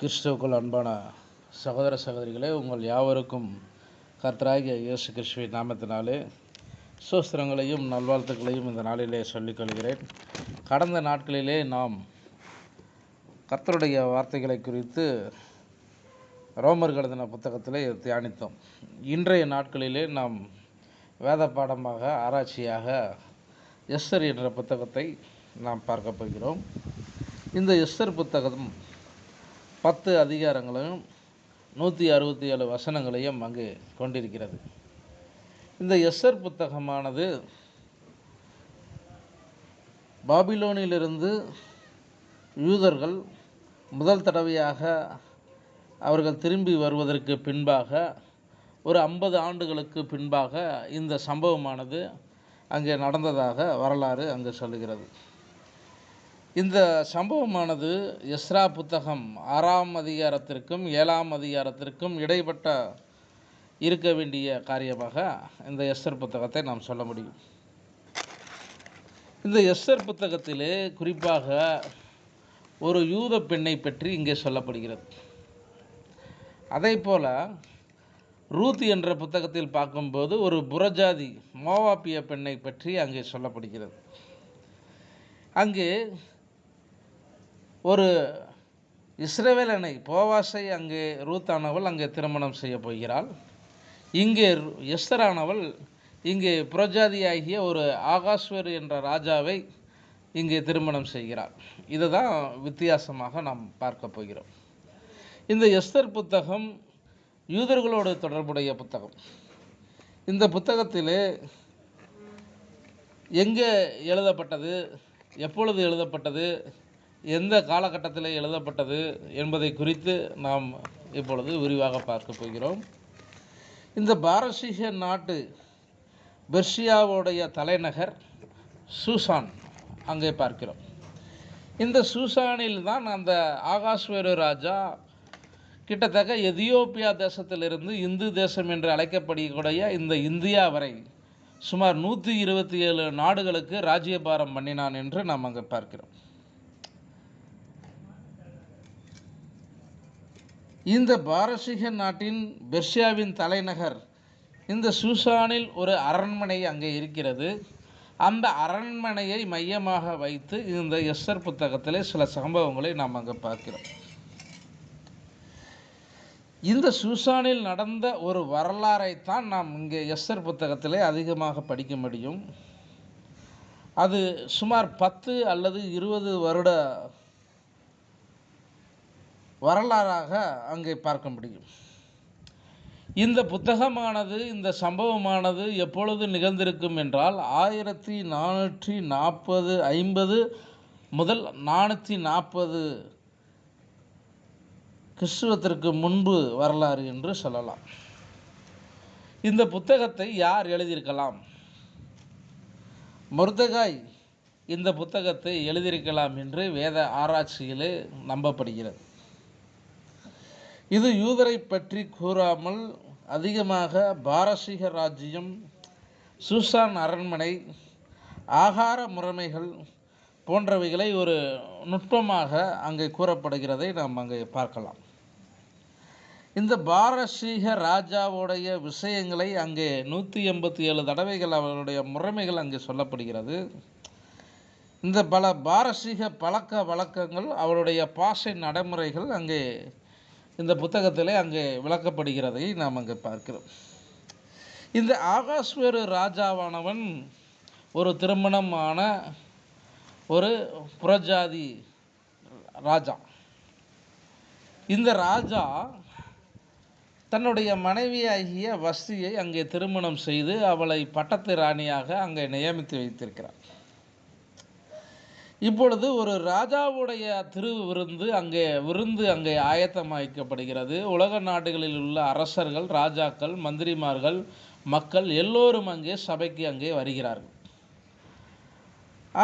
கிறிஸ்துவுக்குள் அன்பான சகோதர சகோதரிகளே உங்கள் யாவருக்கும் கர்த்தராகிய இயேசு கிறிஸ்துவின் நாமத்தினாலே சோஸ்திரங்களையும் நல்வாழ்த்துக்களையும் இந்த நாளிலே சொல்லிக் கொள்கிறேன். கடந்த நாட்களிலே நாம் கர்த்தருடைய வார்த்தைகளை குறித்து ரோமர் எழுதின புத்தகத்திலே தியானித்தோம். இன்றைய நாட்களிலே நாம் வேத பாடமாக ஆராய்ச்சியாக எஸ்தர் என்ற புத்தகத்தை நாம் பார்க்க போகிறோம். இந்த எஸ்தர் புத்தகம் பத்து அதிகாரங்களையும் நூற்றி அறுபத்தி ஏழு வசனங்களையும் அங்கு கொண்டிருக்கிறது. இந்த எஸ்ஆர் புத்தகமானது பாபிலோனிலிருந்து யூதர்கள் முதல் தடவையாக அவர்கள் திரும்பி வருவதற்கு பின்பாக ஒரு ஐம்பது ஆண்டுகளுக்கு பின்பாக இந்த சம்பவமானது அங்கே நடந்ததாக வரலாறு அங்கு சொல்லுகிறது. இந்த சம்பவமானது எஸ்ரா புத்தகம் ஆறாம் அதிகாரத்திற்கும் ஏழாம் அதிகாரத்திற்கும் இடைப்பட்ட இருக்க வேண்டிய காரியமாக இந்த எஸ்தர் புத்தகத்தை நாம் சொல்ல முடியும். இந்த எஸ்தர் புத்தகத்திலே குறிப்பாக ஒரு யூத பெண்ணை பற்றி இங்கே சொல்லப்படுகிறது. அதே போல் ரூத் என்ற புத்தகத்தில் பார்க்கும்போது ஒரு புறஜாதி மோவாப்பிய பெண்ணை பற்றி அங்கே சொல்லப்படுகிறது. அங்கே ஒரு இஸ்ரவேலனை போவாசை அங்கே ரூத்தானவள் அங்கே திருமணம் செய்ய போகிறாள். இங்கே எஸ்தரானவள் இங்கே புரஜாதியாகிய ஒரு ஆகாஸ்வர் என்ற ராஜாவை இங்கே திருமணம் செய்கிறாள். இதுதான் வித்தியாசமாக நாம் பார்க்க போகிறோம். இந்த எஸ்தர் புத்தகம் யூதர்களோடு தொடர்புடைய புத்தகம். இந்த புத்தகத்திலே எங்கே எழுதப்பட்டது எப்பொழுது எழுதப்பட்டது எந்த காலகட்டத்தில் எழுதப்பட்டது என்பதை குறித்து நாம் இப்பொழுது விரிவாக பார்க்க போகிறோம். இந்த பாரசீக நாட்டு பெர்ஷியாவுடைய தலைநகர் சூசான் அங்கே பார்க்கிறோம். இந்த சூசானில் தான் அந்த ஆகாஸ்வேரு ராஜா கிட்டத்தட்ட எதியோப்பியா தேசத்திலிருந்து இந்து தேசம் என்று அழைக்கப்படக்கூடிய இந்த இந்தியா வரை சுமார் நூற்றி இருபத்தி ஏழு நாடுகளுக்கு ராஜ்யபாரம் பண்ணினான் என்று நாம் அங்கே பார்க்கிறோம். இந்த பாரசீக நாட்டின் பெர்ஷியாவின் தலைநகர் இந்த சூசானில் ஒரு அரண்மனை அங்கே இருக்கிறது. அந்த அரண்மனையை மையமாக வைத்து இந்த எஸ்ஸர் புத்தகத்திலே சில சம்பவங்களை நாம் அங்கே பார்க்கிறோம். இந்த சூசானில் நடந்த ஒரு வரலாறைத்தான் நாம் இங்கே எஸ்ஸர் புத்தகத்திலே அதிகமாக படிக்க முடியும். அது சுமார் பத்து அல்லது இருபது வருட வரலாறாக அங்கே பார்க்க முடியும். இந்த புத்தகமானது இந்த சம்பவமானது எப்பொழுது நிகழ்ந்திருக்கும் என்றால் ஆயிரத்தி நானூற்றி நாற்பது ஐம்பது முதல் நானூற்றி நாற்பது கிறிஸ்துவத்திற்கு முன்பு வரலாறு என்று சொல்லலாம். இந்த புத்தகத்தை யார் எழுதியிருக்கலாம்? மருதகாய் இந்த புத்தகத்தை எழுதியிருக்கலாம் என்று வேத ஆராய்ச்சியிலே நம்பப்படுகிறது. இது யூதரை பற்றி கூறாமல் அதிகமாக பாரசீக ராஜ்யம் சூசான் அரண்மனை ஆகார முறைமைகள் போன்றவைகளை ஒரு நுட்பமாக அங்கே கூறப்படுகிறதை நாம் அங்கே பார்க்கலாம். இந்த பாரசீக ராஜாவுடைய விஷயங்களை அங்கே நூற்றி எண்பத்தி ஏழு தடவைகள் அவருடைய முறைமைகள் அங்கே சொல்லப்படுகிறது. இந்த பல பாரசீக பழக்க வழக்கங்கள் அவருடைய பாஷை நடைமுறைகள் அங்கே இந்த புத்தகத்திலே அங்கே விளக்கப்படுகிறதை நாம் அங்கே பார்க்கிறோம். இந்த ஆகாஸ்வேரு ராஜாவானவன் ஒரு திருமணமான ஒரு புறஜாதி ராஜா. இந்த ராஜா தன்னுடைய மனைவியாகிய வஸ்தியை அங்கே திருமணம் செய்து அவளை பட்டத்து ராணியாக அங்கே நியமித்து வைத்திருக்கிறார். இப்பொழுது ஒரு ராஜாவுடைய திரு விருந்து அங்கே விருந்து அங்கே ஆயத்தமாக்கப்படுகிறது உலக நாடுகளில் உள்ள அரசர்கள் ராஜாக்கள் மந்திரிமார்கள் மக்கள் எல்லோரும் அங்கே சபைக்கு அங்கே வருகிறார்கள்.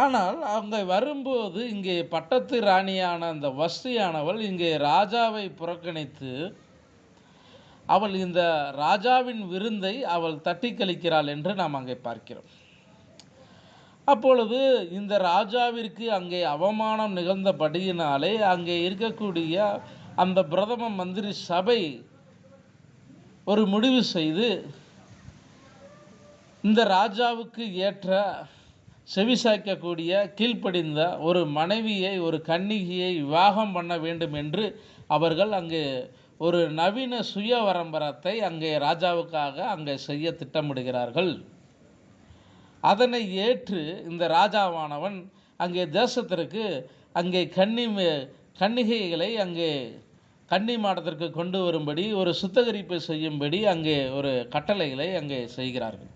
ஆனால் அங்கே வரும்போது இங்கே பட்டத்து ராணியான அந்த வஸ்தியானவள் இங்கே ராஜாவை புறக்கணித்து அவள் இந்த ராஜாவின் விருந்தை அவள் தட்டி கழிக்கிறாள் என்று நாம் அங்கே பார்க்கிறோம். அப்பொழுது இந்த ராஜாவிற்கு அங்கே அவமானம் நிகழ்ந்தபடியினாலே அங்கே இருக்கக்கூடிய அந்த பிரதம மந்திரி சபை ஒரு முடிவு செய்து இந்த ராஜாவுக்கு ஏற்ற செவிசாய்க்கக்கூடிய கீழ்ப்படிந்த ஒரு மனைவியை ஒரு கன்னிகையை விவாகம் பண்ண வேண்டும் என்று அவர்கள் அங்கே ஒரு நவீன சுயவரம்பரத்தை அங்கே ராஜாவுக்காக அங்கே செய்ய திட்டமிடுகிறார்கள். அதனை ஏற்று இந்த ராஜாவானவன் அங்கே தேசத்திற்கு அங்கே கன்னி கன்னிகைகளை அங்கே கன்னி மாடத்திற்கு கொண்டு வரும்படி ஒரு சுத்தகரிப்பு செய்யும்படி அங்கே ஒரு கட்டளைகளை அங்கே செய்கிறார்கள்.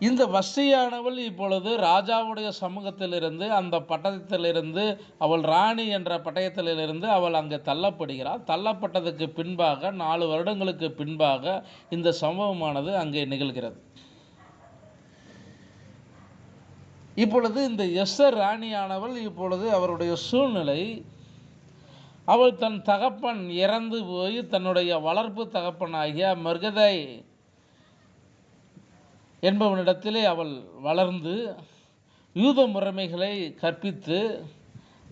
இந்த வசியானவள் இப்பொழுது ராஜாவுடைய சமூகத்திலிருந்து அந்த பட்டயத்திலிருந்து அவள் ராணி என்ற பட்டயத்திலிருந்து அவள் அங்கே தள்ளப்படுகிறாள். தள்ளப்பட்டதுக்கு பின்பாக நாலு வருடங்களுக்கு பின்பாக இந்த சம்பவமானது அங்கே நிகழ்கிறது. இப்பொழுது இந்த எஸ்ஸர் ராணியானவள் இப்பொழுது அவருடைய சூழ்நிலை அவள் தன் தகப்பன் இறந்து போய் தன்னுடைய வளர்ப்பு தகப்பனாகிய மிருகதை என்பவனிடத்திலே அவள் வளர்ந்து யூத முறைமைகளை கற்பித்து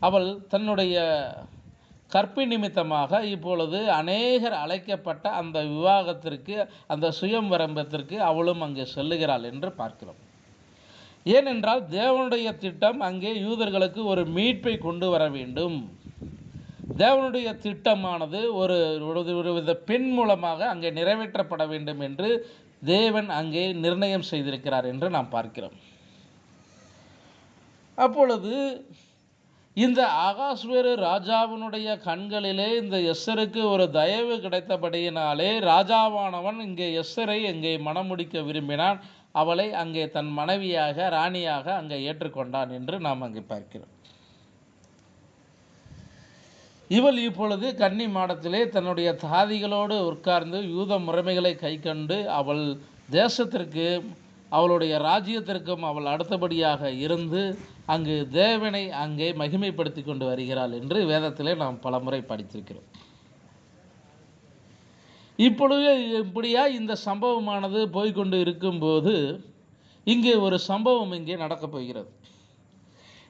அவள் தன்னுடைய கற்பி நிமித்தமாக இப்பொழுது அநேகர் அழைக்கப்பட்ட அந்த விவாகத்திற்கு அந்த சுயம்வரம்பத்திற்கு அவளும் அங்கே செல்லுகிறாள் என்று பார்க்கிறோம். ஏனென்றால் தேவனுடைய திட்டம் அங்கே யூதர்களுக்கு ஒரு மீட்பை கொண்டு வர வேண்டும். தேவனுடைய திட்டமானது ஒரு ஒரு வித பெண் மூலமாக அங்கே நிறைவேற்றப்பட வேண்டும் என்று தேவன் அங்கே நிர்ணயம் செய்திருக்கிறார் என்று நாம் பார்க்கிறோம். அப்பொழுது இந்த ஆகாஸ்வேரு ராஜாவினுடைய கண்களிலே இந்த எஸ்ஸருக்கு ஒரு தயவு கிடைத்தபடியினாலே ராஜாவானவன் இங்கே எஸ்ஸரை இங்கே மணமுடிக்க விரும்பினான். அவளை அங்கே தன் மனைவியாக ராணியாக அங்கே ஏற்றுக்கொண்டான் என்று நாம் அங்கே பார்க்கிறோம். இவள் இப்பொழுது கன்னி மாடத்திலே தன்னுடைய தாதிகளோடு உட்கார்ந்து யூத முறைமைகளை கைக்கண்டு அவள் தேசத்திற்கு அவளுடைய ராஜ்யத்திற்கும் அவள் அடுத்தபடியாக இருந்து அங்கு தேவனை அங்கே மகிமைப்படுத்தி கொண்டு வருகிறாள் என்று வேதத்திலே நாம் பலமுறை படித்திருக்கிறோம். இப்பொழுது இப்படியா இந்த சம்பவமானது போய்க்கொண்டு இருக்கும்போது இங்கே ஒரு சம்பவம் இங்கே நடக்கப் போகிறது.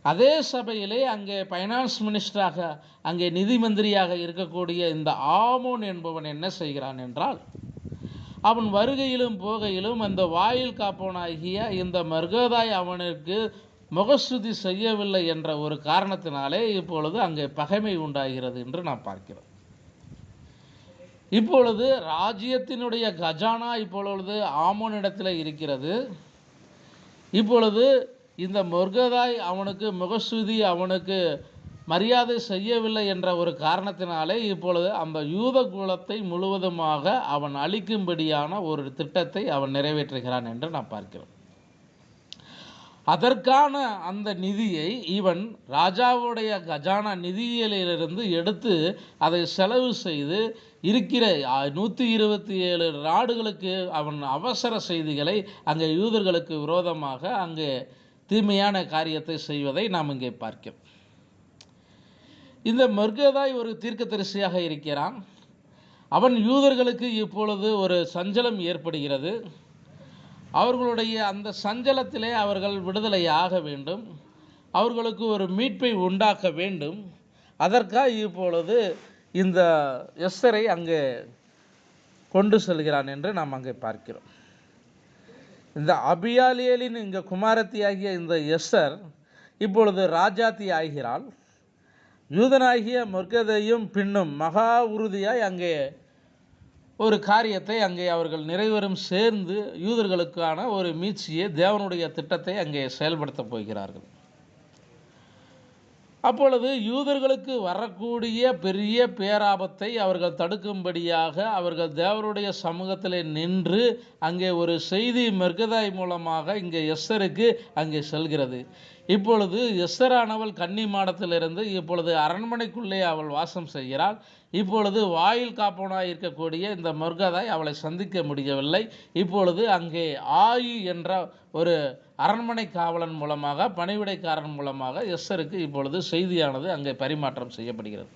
அதே சபையிலே அங்கே ஃபைனான்ஸ் மினிஸ்டராக அங்கே நிதி மந்திரியாக இருக்கக்கூடிய இந்த ஆமோன் என்பவன் என்ன செய்கிறான் என்றால் அவன் வருகையிலும் போகையிலும் அந்த வாயில் காப்பவனாகிய இந்த மர்கதாய் அவனுக்கு முகஸ்துதி செய்யவில்லை என்ற ஒரு காரணத்தினாலே இப்பொழுது அங்கே பகைமை உண்டாகிறது என்று நாம் பார்க்கிறோம். இப்பொழுது ராஜ்யத்தினுடைய கஜானா இப்பொழுது ஆமோனிடத்தில் இருக்கிறது. இப்பொழுது இந்த முர்கதாய் அவனுக்கு முகஸ்துதி அவனுக்கு மரியாதை செய்யவில்லை என்ற ஒரு காரணத்தினாலே இப்பொழுது அந்த யூத குலத்தை முழுவதுமாக அவன் அழிக்கும்படியான ஒரு திட்டத்தை அவன் நிறைவேற்றுகிறான் என்று நான் பார்க்கிறோம். அதற்கான அந்த நிதியை இவன் ராஜாவுடைய கஜானா நிதியிலிருந்து எடுத்து அதை செலவு செய்து இருக்கிற நூற்றி இருபத்தி ஏழு நாடுகளுக்கு அவன் அவசர செய்திகளை அங்கே யூதர்களுக்கு விரோதமாக அங்கே தீமையான காரியத்தை செய்வதை நாம் இங்கே பார்க்கிறோம். இந்த மர்கதாய் ஒரு தீர்க்கதரிசியாக இருக்கிறான். அவன் யூதர்களுக்கு இப்பொழுது ஒரு சஞ்சலம் ஏற்படுகிறது. அவர்களுடைய அந்த சஞ்சலத்திலே அவர்கள் விடுதலை ஆக வேண்டும். அவர்களுக்கு ஒரு மீட்பை உண்டாக்க வேண்டும். அதற்காக இப்பொழுது இந்த எஸ்ஸரை அங்கே கொண்டு செல்கிறான் என்று நாம் அங்கே பார்க்கிறோம். இந்த அபியாலியலின் இங்கே குமாரத்தியாகிய இந்த எஸ்ஸர் இப்பொழுது ராஜாத்தி ஆகிறாள் யூதனாகிய முர்கதையும் பின்னும் மகா உறுதியாய் அங்கே ஒரு காரியத்தை அங்கே அவர்கள் நிறைவரும் சேர்ந்து யூதர்களுக்கான ஒரு மீட்சியை தேவனுடைய திட்டத்தை அங்கே செயல்படுத்தப் போகிறார்கள். அப்பொழுது யூதர்களுக்கு வரக்கூடிய பெரிய பேராபத்தை அவர்கள் தடுக்கும்படியாக அவர்கள் தேவருடைய சமூகத்தில் நின்று அங்கே ஒரு செய்தி மெர்கதாய் மூலமாக இங்கே எஸ்தருக்கு அங்கே செல்கிறது. இப்பொழுது எஸ்ஸரானவள் கன்னி மாடத்திலிருந்து இப்பொழுது அரண்மனைக்குள்ளே அவள் வாசம் செய்கிறாள். இப்பொழுது வாயில் காப்பவனாய் இருக்கக்கூடிய இந்த மர்கதாய் அவளை சந்திக்க முடியவில்லை. இப்பொழுது அங்கே ஆயு என்ற ஒரு அரண்மனை காவலன் மூலமாக பணிவிடைக்காரன் மூலமாக எஸ்ஸருக்கு இப்பொழுது செய்தியானது அங்கே பரிமாற்றம் செய்யப்படுகிறது.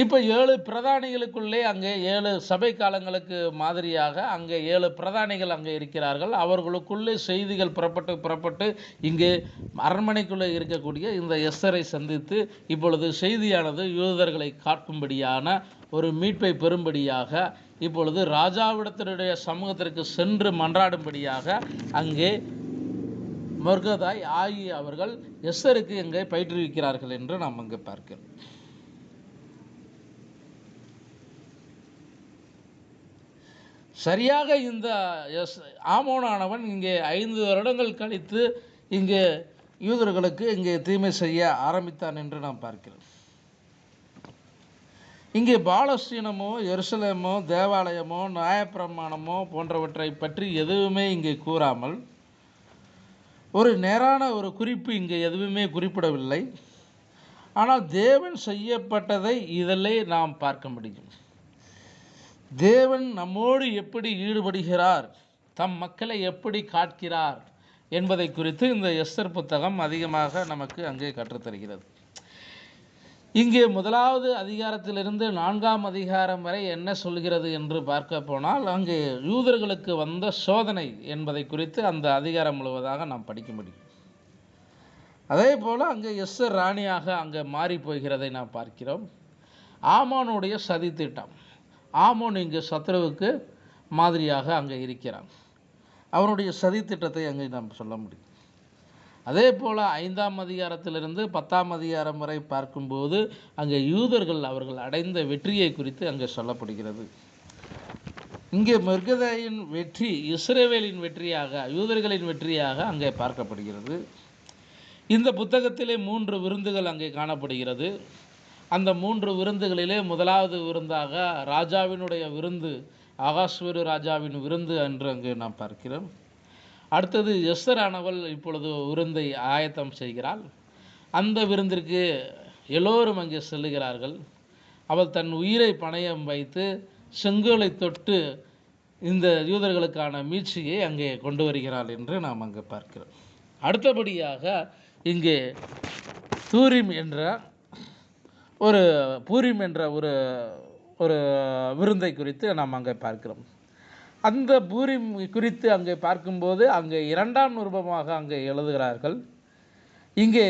இப்போ ஏழு பிரதானிகளுக்குள்ளே அங்கே ஏழு சபை காலங்களுக்கு மாதிரியாக அங்கே ஏழு பிரதானிகள் அங்கே இருக்கிறார்கள். அவர்களுக்குள்ளே செய்திகள் புறப்பட்டு புறப்பட்டு இங்கே அரண்மனைக்குள்ளே இருக்கக்கூடிய இந்த எஸ்தரை சந்தித்து இப்பொழுது செய்தியானது யூதர்களை காக்கும்படியான ஒரு மீட்பை பெறும்படியாக இப்பொழுது ராஜாவிடத்தினுடைய சமூகத்திற்கு சென்று மன்றாடும்படியாக அங்கே மொர்கதாய் ஆகி அவர்கள் எஸ்தருக்கு எங்கே பயிற்றுவிக்கிறார்கள் என்று நாம் அங்கே பார்க்கிறோம். சரியாக இந்த எஸ் ஆமோனானவன் இங்கே ஐந்து வருடங்கள் கழித்து இங்கே யூதர்களுக்கு இங்கே தீமை செய்ய ஆரம்பித்தான் என்று நாம் பார்க்கிறோம். இங்கே பாலஸ்தீனமோ எருசலேமோ தேவாலயமோ நியாயப்பிரமாணமோ போன்றவற்றை பற்றி எதுவுமே இங்கே கூறாமல் ஒரு நேரான ஒரு குறிப்பு இங்கே எதுவுமே குறிப்பிடவில்லை. ஆனால் தேவன் செய்யப்பட்டதை இதிலே நாம் பார்க்க முடியும். தேவன் நம்மோடு எப்படி ஈடுபடுகிறார்? தம் மக்களை எப்படி காட்கிறார்? என்பதை குறித்து இந்த எஸ்தர் புத்தகம் அதிகமாக நமக்கு அங்கே கற்றுத்தருகிறது. இங்கே முதலாவது அதிகாரத்திலிருந்து நான்காம் அதிகாரம் வரை என்ன சொல்கிறது என்று பார்க்க போனால் அங்கே யூதர்களுக்கு வந்த சோதனை என்பதை குறித்து அந்த அதிகாரம் முழுவதாக நாம் படிக்க முடியும். அதே போல் அங்கே எஸ்ஸர் ராணியாக அங்கே மாறி போகிறதை நாம் பார்க்கிறோம். ஆமானுடைய சதி திட்டம் ஆமோன் இங்கே சத்ருவுக்கு மாதிரியாக அங்கே இருக்கிறான். அவனுடைய சதி திட்டத்தை அங்கே நாம் சொல்ல முடியும். அதே போல் ஐந்தாம் அதிகாரத்திலிருந்து பத்தாம் அதிகாரம் வரை பார்க்கும்போது அங்கே யூதர்கள் அவர்கள் அடைந்த வெற்றியை குறித்து அங்கே சொல்லப்படுகிறது. இங்கே மெர்கதாயின் வெற்றி இஸ்ரேவேலின் வெற்றியாக யூதர்களின் வெற்றியாக அங்கே பார்க்கப்படுகிறது. இந்த புத்தகத்திலே மூன்று விருந்துகள் அங்கே காணப்படுகிறது. அந்த மூன்று விருந்துகளிலே முதலாவது விருந்தாக ராஜாவினுடைய விருந்து ஆகாஸ்வரு ராஜாவின் விருந்து என்று அங்கு நாம் பார்க்கிறோம். அடுத்தது எஸ்தரானவள் இப்பொழுது விருந்தை ஆயத்தம் செய்கிறாள். அந்த விருந்திற்கு எல்லோரும் அங்கே செல்லுகிறார்கள். அவள் தன் உயிரை பணயம் வைத்து செங்கோலை தொட்டு இந்த யூதர்களுக்கான மீட்சியை அங்கே கொண்டு வருகிறாள் என்று நாம் அங்கே பார்க்கிறோம். அடுத்தபடியாக இங்கே தூரிம் என்ற ஒரு பூரிம் என்ற ஒரு ஒரு விருந்தை குறித்து நாம் அங்கே பார்க்கிறோம். அந்த பூரிம் குறித்து அங்கே பார்க்கும்போது அங்கே இரண்டாம் நிருபமாக அங்கே எழுதுகிறார்கள். இங்கே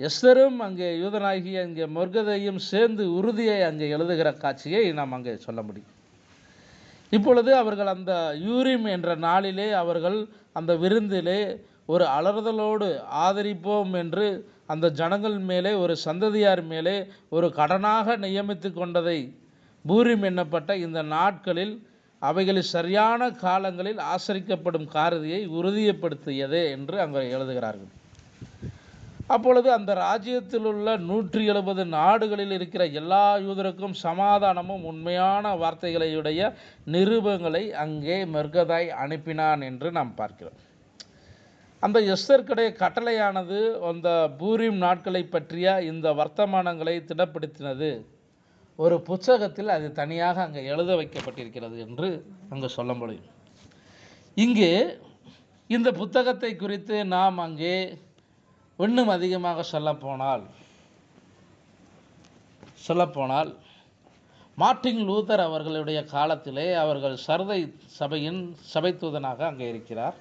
எஸ்தரும் அங்கே யூதனாகி அங்கே மொர்கதையும் சேர்ந்து உறுதியை அங்கே எழுதுகிற காட்சியை நாம் அங்கே சொல்ல முடியும். இப்பொழுது அவர்கள் அந்த யூரிம் என்ற நாளிலே அவர்கள் அந்த விருந்திலே ஒரு அலறுதலோடு ஆதரிப்போம் என்று அந்த ஜனங்கள் மேலே ஒரு சந்ததியார் மேலே ஒரு கடனாக நியமித்து கொண்டதை பூரிம் எண்ணப்பட்ட இந்த நாட்களில் அவைகளில் சரியான காலங்களில் ஆசரிக்கப்படும் காரதியை உறுதியப்படுத்தியதே என்று அங்கே எழுதுகிறார்கள். அப்பொழுது அந்த ராஜ்யத்தில் உள்ள நூற்றி எழுபது நாடுகளில் இருக்கிற எல்லா யூதருக்கும் சமாதானமும் உண்மையான வார்த்தைகளையுடைய நிருபங்களை அங்கே மெர்கதாய் அனுப்பினான் என்று நாம் பார்க்கிறோம். அந்த எஸ்தர்கடைய கட்டளையானது அந்த பூரிம் நாட்களை பற்றிய இந்த வர்த்தமானங்களை திடப்படுத்தினது. ஒரு புத்தகத்தில் அது தனியாக அங்கே எழுத வைக்கப்பட்டிருக்கிறது என்று அங்கே சொல்ல முடியும். இங்கே இந்த புத்தகத்தை குறித்து நாம் அங்கே இன்னும் அதிகமாக சொல்லப்போனால் சொல்லப்போனால் மார்ட்டின் லூதர் அவர்களுடைய காலத்திலே அவர்கள் சரதை சபையின் சபைத்தூதனாக அங்கே இருக்கிறார்.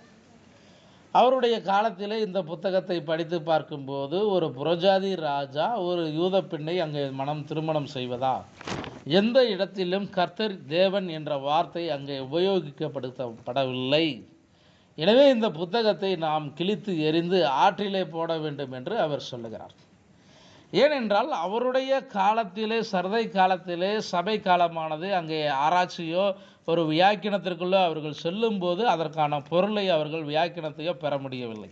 அவருடைய காலத்திலே இந்த புத்தகத்தை படித்து பார்க்கும்போது ஒரு புரஜாதி ராஜா ஒரு யூத பெண்ணை அங்கே மனம் திருமணம் செய்வதா? எந்த இடத்திலும் கர்த்தர் தேவன் என்ற வார்த்தை அங்கே உபயோகிக்கப்படுத்தப்படவில்லை எனவே இந்த புத்தகத்தை நாம் கிழித்து எறிந்து ஆற்றிலே போட வேண்டும் என்று அவர் சொல்லுகிறார். ஏனென்றால் அவருடைய காலத்திலே சரதை காலத்திலே சபை காலமானது அங்கே ஆராய்ச்சியோ ஒரு வியாக்கினத்திற்குள்ளே அவர்கள் செல்லும்போது அதற்கான பொருளை அவர்கள் வியாக்கினத்தையோ பெற முடியவில்லை.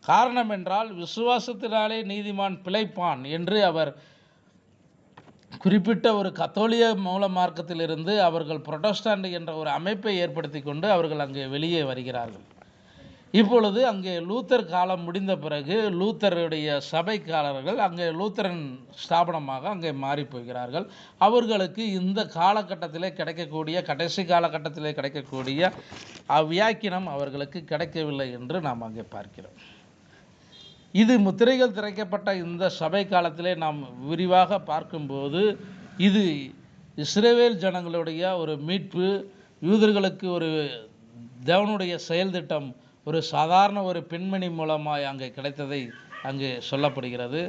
காரணம் என்றால் விசுவாசத்தினாலே நீதிமான் பிழைப்பான் என்று அவர் குறிப்பிட்ட ஒரு கத்தோலிய மூல மார்க்கத்திலிருந்து அவர்கள் புரொட்டஸ்டாண்ட் என்ற ஒரு அமைப்பை ஏற்படுத்தி கொண்டு அவர்கள் அங்கே வெளியே வருகிறார்கள். இப்பொழுது அங்கே லூத்தர் காலம் முடிந்த பிறகு லூத்தருடைய சபைக்காரர்கள் அங்கே லூத்தரன் ஸ்தாபனமாக அங்கே மாறி போகிறார்கள். அவர்களுக்கு இந்த காலகட்டத்திலே கிடைக்கக்கூடிய கடைசி காலகட்டத்திலே கிடைக்கக்கூடிய அவ்வியாக்கினம் அவர்களுக்கு கிடைக்கவில்லை என்று நாம் அங்கே பார்க்கிறோம். இது முத்திரைகள் திரைக்கப்பட்ட இந்த சபை காலத்திலே நாம் விரிவாக பார்க்கும்போது இது இஸ்ரேவேல் ஜனங்களுடைய ஒரு மீட்பு யூதர்களுக்கு ஒரு தேவனுடைய செயல் திட்டம் ஒரு சாதாரண ஒரு பெண்மணி மூலமாய் அங்கே கிடைத்ததை அங்கு சொல்லப்படுகிறது.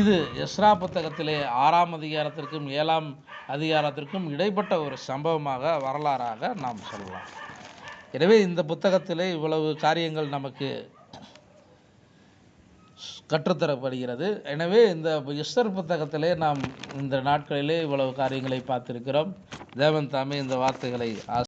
இது எஸ்ரா புத்தகத்திலே ஆறாம் அதிகாரத்திற்கும் ஏழாம் அதிகாரத்திற்கும் இடைப்பட்ட ஒரு சம்பவமாக வரலாறாக நாம் சொல்லலாம். எனவே இந்த புத்தகத்திலே இவ்வளவு காரியங்கள் நமக்கு கற்றுத்தரப்படுகிறது. எனவே இந்த எஸ்தர் புத்தகத்திலே நாம் இந்த நாட்களிலே இவ்வளவு காரியங்களை பார்த்திருக்கிறோம். தேவன் தாமே இந்த வார்த்தைகளை